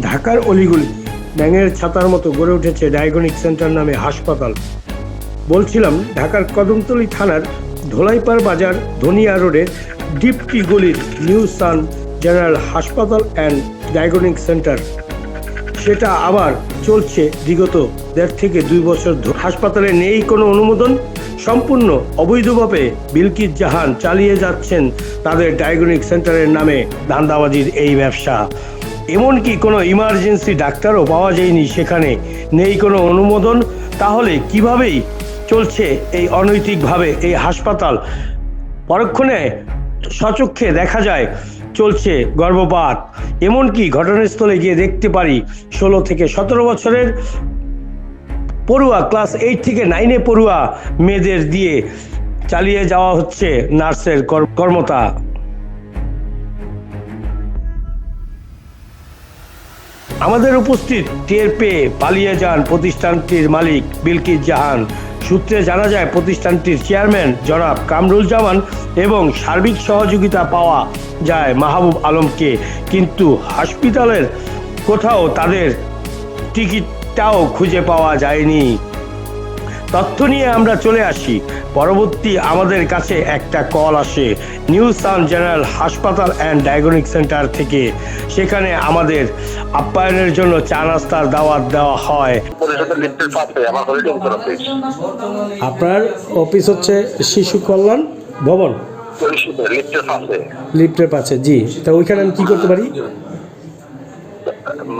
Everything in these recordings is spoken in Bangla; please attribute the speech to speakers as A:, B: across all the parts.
A: ঢাকার অলিগুলি ব্যাঙের ছাতার মতো গড়ে উঠেছে ডায়াগনিক সেন্টার নামে হাসপাতাল। বলছিলাম, ঢাকার কদমতলী থানার ধোলাইপাড় বাজার ধনিয়া রোডের ডিপটি গলির নিউ সান জেনারেল হাসপাতাল অ্যান্ড ডায়াগনিক সেন্টার। সেটা আবার চলছে বিগত দেড় থেকে দুই বছর হাসপাতালে নেই কোনো অনুমোদন? সম্পূর্ণ অবৈধভাবে বিলকিত জাহান চালিয়ে যাচ্ছেন তাদের ডায়াগনিক সেন্টারের নামে ধান্দাবাজির এই ব্যবসা। এমনকি কোনো ইমার্জেন্সি ডাক্তারও পাওয়া যায়নি সেখানে। নেই কোনো অনুমোদন, তাহলে কিভাবেই চলছে এই অনৈতিকভাবে এই হাসপাতাল? পরক্ষণে সচক্ষে দেখা যায়, চলছে গর্ভপাত। এমনকি ঘটনাস্থলে গিয়ে দেখতে পারি, ষোলো থেকে সতেরো বছরের পড়ুয়া, ক্লাস এইট থেকে নাইনে পড়ুয়া মেয়েদের দিয়ে চালিয়ে যাওয়া হচ্ছে নার্সের কর- কর্মতা। আমাদের উপস্থিত টের পেয়ে পালিয়ে যান প্রতিষ্ঠানটির মালিক বিলকিস জাহান। সূত্রে জানা যায়, প্রতিষ্ঠানটির চেয়ারম্যান জনাব কামরুল জামান এবং সার্বিক সহযোগিতা পাওয়া যায় মাহবুব আলমকে। কিন্তু হাসপাতালের কোথাও তাদের টিকিটটাও খুঁজে পাওয়া যায়নি। তথ্য নিয়ে আমরা চলে আসি। পরবর্তী আমাদের কাছে একটা কল আসে। নিউ সান জেনারেল হাসপাতাল অ্যান্ড ডায়াগনিক সেন্টার থেকে। সেখানে আমাদের আপ্যায়নের জন্য চা নাস্তার দাওয়াত দেওয়া হয়। আপনার অফিস হচ্ছে শিশু কল্যাণ ভবন?
B: পরিষদের লিফটের পাশে।
A: লিফটের পাশে জি। তা ওইখানে আমি কি করতে পারি?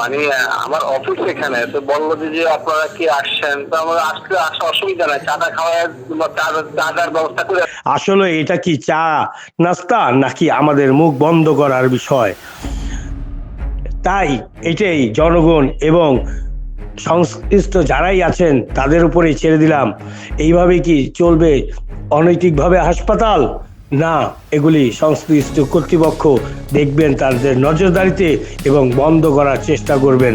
B: মানে আমার অফিস এখানে, তো বলল যে আপনারা কি আসছেন? তো আমার আসতে আসা অসুবিধা নাই, চাটা খাওয়ার চাটার ব্যবস্থা করে
A: আসলে এটা কি চা নাস্তা, নাকি আমাদের মুখ বন্ধ করার বিষয়? তাই এটাই জনগণ এবং সংশ্লিষ্ট যারাই আছেন, তাদের উপরেই ছেড়ে দিলাম। এইভাবে কি চলবে? অনৈতিকভাবে হাসপাতাল? না এগুলি সংশ্লিষ্ট কর্তৃপক্ষ দেখবেন তাদের নজরদারিতে এবং বন্ধ করার চেষ্টা করবেন।